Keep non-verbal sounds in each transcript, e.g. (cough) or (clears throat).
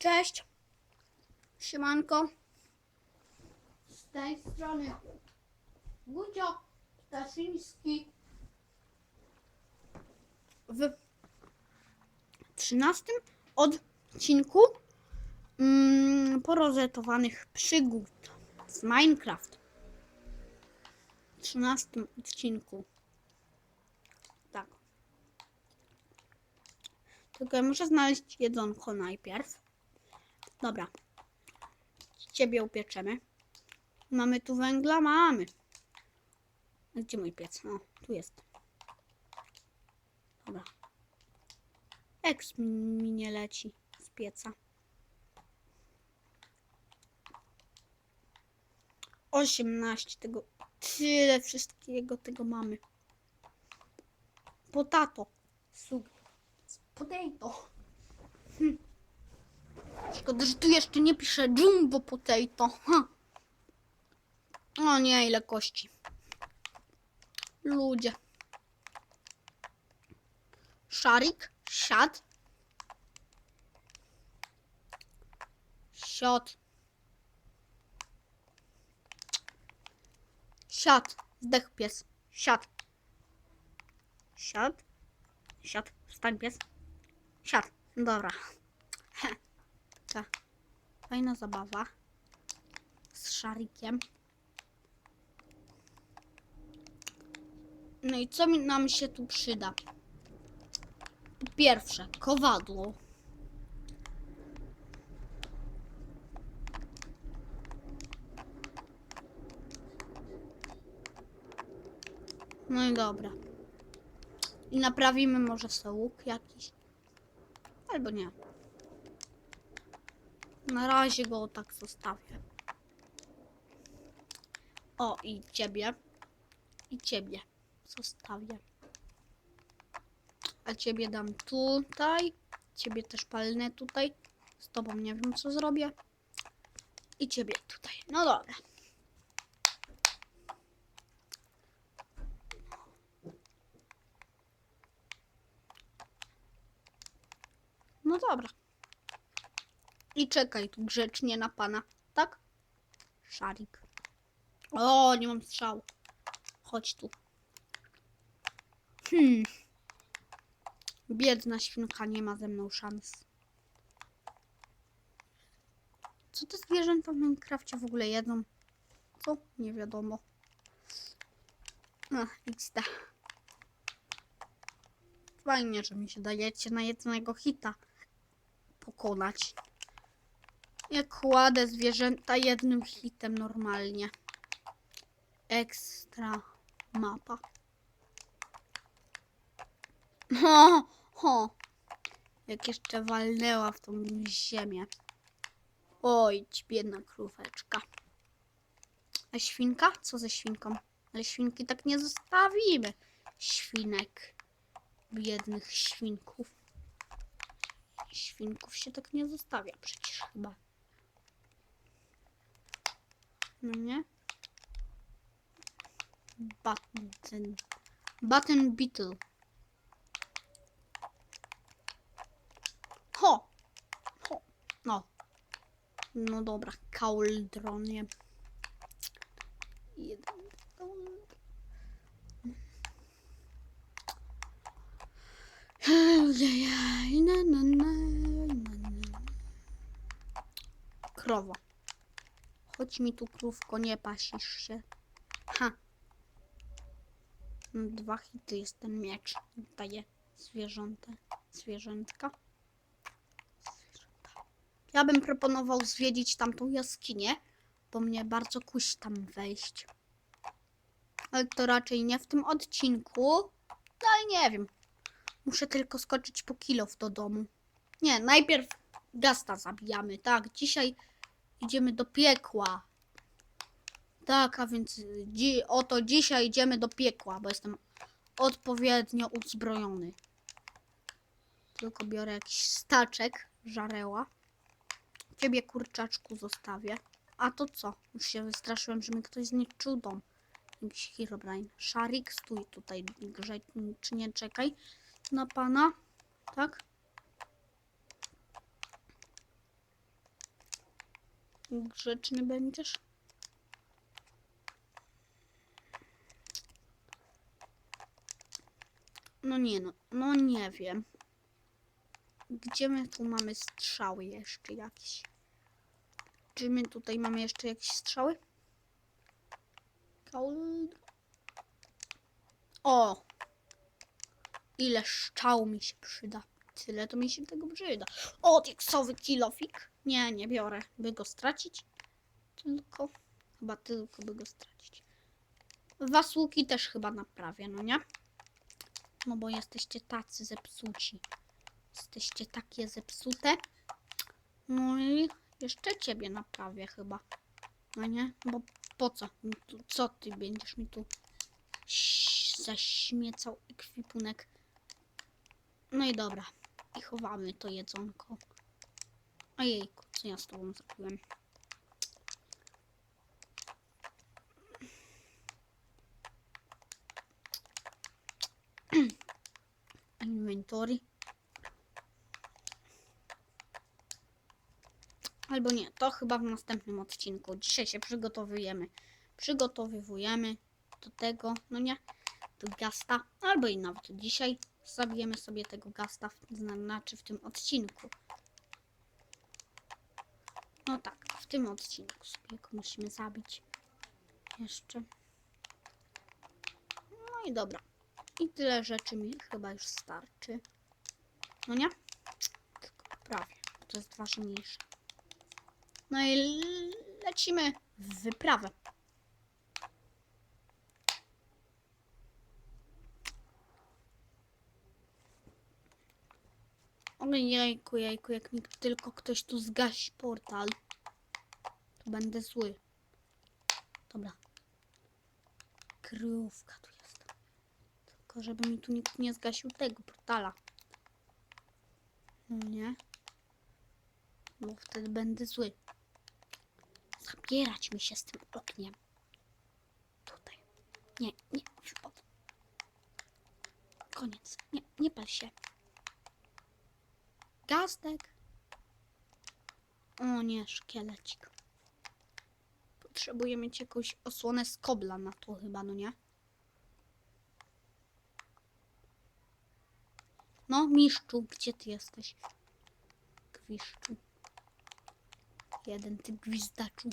Cześć. Siemanko. Z tej strony Gucio Stasiński. W 13 odcinku mm, porozetowanych przygód z Minecraft. W 13 odcinku. Tak. Tylko ja muszę znaleźć jedzonko najpierw. Dobra. Ciebie upieczemy. Mamy tu węgla? Mamy. Gdzie mój piec? No, tu jest. Dobra. Eks mi nie leci z pieca. 18 tego. Tyle wszystkiego tego mamy. Potato. Sug. Potato. Hm. Szkoda, że tu jeszcze nie pisze jumbo potato. Ha. O nie, ile kości. Ludzie. Szarik, siad. Siad. Siad. Zdech pies. Siad. Siad. Siad. Wstań pies. Siad. Dobra. Fajna zabawa. Z szarikiem. No i co nam się tu przyda? Po Pierwsze, kowadło. No i dobra. I naprawimy może sobie łuk jakiś. Albo nie. Na razie go tak zostawię. O, i ciebie. I ciebie zostawię. A ciebie dam tutaj. Ciebie też palnę tutaj. Z tobą nie wiem co zrobię. I ciebie tutaj. No dobra. No dobra. I czekaj tu grzecznie na pana, tak? Szarik. O, nie mam strzału. Chodź tu. Hmm. Biedna świnka nie ma ze mną szans. Co te zwierzęta w Minecrafcie w ogóle jedzą? Co? Nie wiadomo. Ach, XD. Fajnie, że mi się dajecie na jednego hita pokonać. Jak kładę zwierzęta jednym hitem normalnie. Ekstra mapa. Ho, ho. Jak jeszcze walnęła w tą ziemię. Oj, biedna króweczka. A świnka? Co ze świnką? Ale świnki tak nie zostawimy. Świnek. Biednych świnków. Świnków się tak nie zostawia przecież chyba. No nie? Button. Button Beetle. Ho! Ho! No. No dobra, kauldronie. Jeden. Krowa. Chodź mi tu krówko, nie pasisz się. Ha. No, Dwa hity jest ten miecz. Daje zwierzęta. Zwierzętka. Zwierzęta. Ja bym proponował zwiedzić tamtą jaskinię, bo mnie bardzo kusi tam wejść. Ale to raczej nie w tym odcinku. No ale nie wiem. Muszę tylko skoczyć po kilof do domu. Nie, najpierw gasta zabijamy. Tak, dzisiaj idziemy do piekła. Tak, a więc dzi oto dzisiaj idziemy do piekła, bo jestem odpowiednio uzbrojony. Tylko biorę jakiś staczek żareła. Ciebie kurczaczku zostawię. A to co? Już się wystraszyłem, że mi ktoś zniszczył dom. Jakiś Herobrine. Szarik, stój tutaj grzecznie, czekaj na pana. Tak? Grzeczny będziesz? No nie no, no nie wiem. Gdzie my tu mamy strzały jeszcze jakieś? Czy my tutaj mamy jeszcze jakieś strzały? O! Ile szczał mi się przyda. Tyle to mi się tego przyda. O, teksowy kilofik. Nie, nie biorę, by go stracić. Tylko, chyba tylko by go stracić. Was łuki też chyba naprawię, no nie? No bo jesteście tacy zepsuci. Jesteście takie zepsute. No i jeszcze ciebie naprawię chyba. No nie? Bo po co? tu- Co ty będziesz mi tu zaśmiecał ekwipunek? No i dobra. I chowamy to jedzonko. Ojejku, co ja z tobą zrobiłem? (clears throat) Inventory. Albo nie, to chyba w następnym odcinku. Dzisiaj się przygotowujemy. Przygotowujemy do tego, no nie, do gasta. Albo i nawet dzisiaj zabijemy sobie tego gasta, w- znaczy w tym odcinku. No tak, w tym odcinku sobie go musimy zabić. Jeszcze. No i dobra. I tyle rzeczy mi chyba już starczy. No nie? Tylko prawie. To jest ważniejsze. No i lecimy w wyprawę. Ojejku, jejku, jak mi tylko ktoś tu zgasi portal, to będę zły. Dobra. Kryjówka tu jest. Tylko żeby mi tu nikt nie zgasił tego portala. No nie. Bo wtedy będę zły. Zabierać mi się z tym ogniem. Tutaj. Nie, nie. Koniec. Nie, nie pal się. Gaztek. O nie, szkielecik. Potrzebuję mieć jakąś osłonę z kobla na to chyba, no nie? No, miszczu, gdzie ty jesteś? Gwiszczu. Jeden ty gwizdaczu.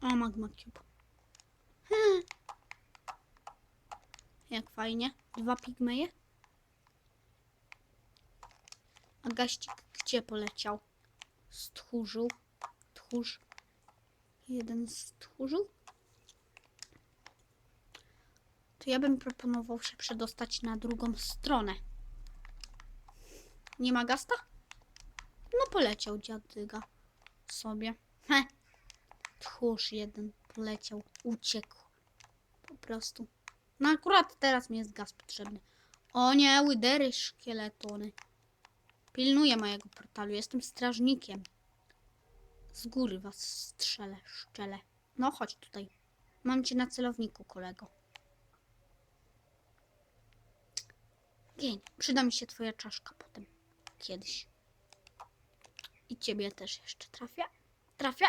O, magma cube. (laughs) Jak fajnie. Dwa pigmeje. A gaścik gdzie poleciał? Stchórzył. Tchórz. Jeden stchórzył? To ja bym proponował się przedostać na drugą stronę. Nie ma gasta? No poleciał dziadyga sobie. He. Tchórz jeden poleciał. Uciekł. Po prostu. No akurat teraz mi jest gaz potrzebny. O nie, łydery szkieletony. Pilnuję mojego portalu. Jestem strażnikiem. Z góry was strzelę, szczelę. No chodź tutaj. Mam cię na celowniku, kolego. Gień. Przyda mi się twoja czaszka potem. Kiedyś. I ciebie też jeszcze trafię. Trafię.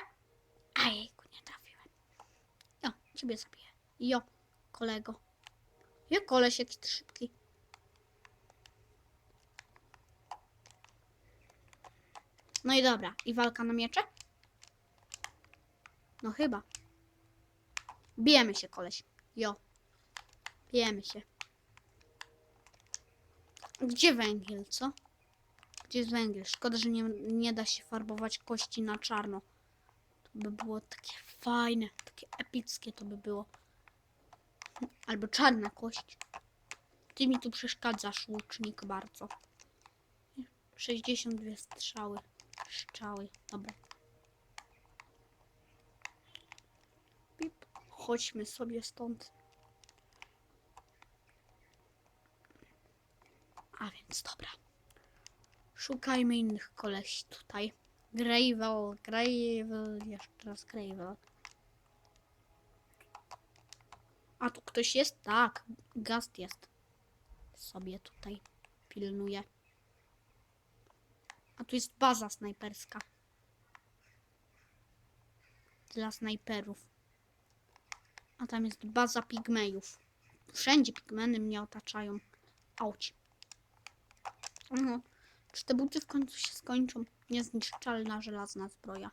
Ajejku, nie trafiłem. Jo, ciebie zabiję. Jo, kolego. Jo, koleś jaki ty szybki. No i dobra. I walka na miecze? No chyba. Bijemy się, koleś. Jo. Bijemy się. Gdzie węgiel, co? Gdzie jest węgiel? Szkoda, że nie, nie da się farbować kości na czarno. To by było takie fajne, takie epickie to by było. Albo czarna kość. Ty mi tu przeszkadzasz, łucznik, bardzo. 62 strzały. Strzały. Dobra. Pip. Chodźmy sobie stąd. A więc dobra. Szukajmy innych kolesi tutaj. Gravel, Gravel, jeszcze raz Gravel. A tu ktoś jest? Tak, Gast jest. Sobie tutaj pilnuje. A tu jest baza snajperska. dla snajperów. A tam jest baza pigmejów. Wszędzie pigmeny mnie otaczają. Auć. No, czy te buty w końcu się skończą? Niezniszczalna żelazna zbroja.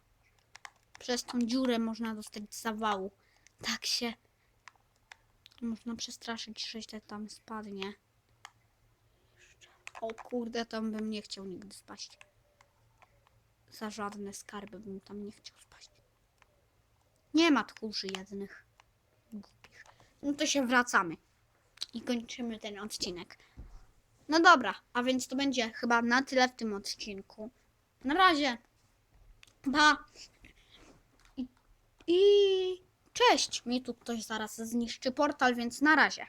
Przez tą dziurę można dostać zawału. Tak się można przestraszyć, że źle tam spadnie. O kurde, tam bym nie chciał nigdy spaść. Za żadne skarby bym tam nie chciał spaść. Nie ma tchórzy jednych. Głupich. No to się wracamy. I kończymy ten odcinek. No dobra, a więc to będzie chyba na tyle w tym odcinku. Na razie. Pa. I, i cześć. Mi tu ktoś zaraz zniszczy portal, więc na razie.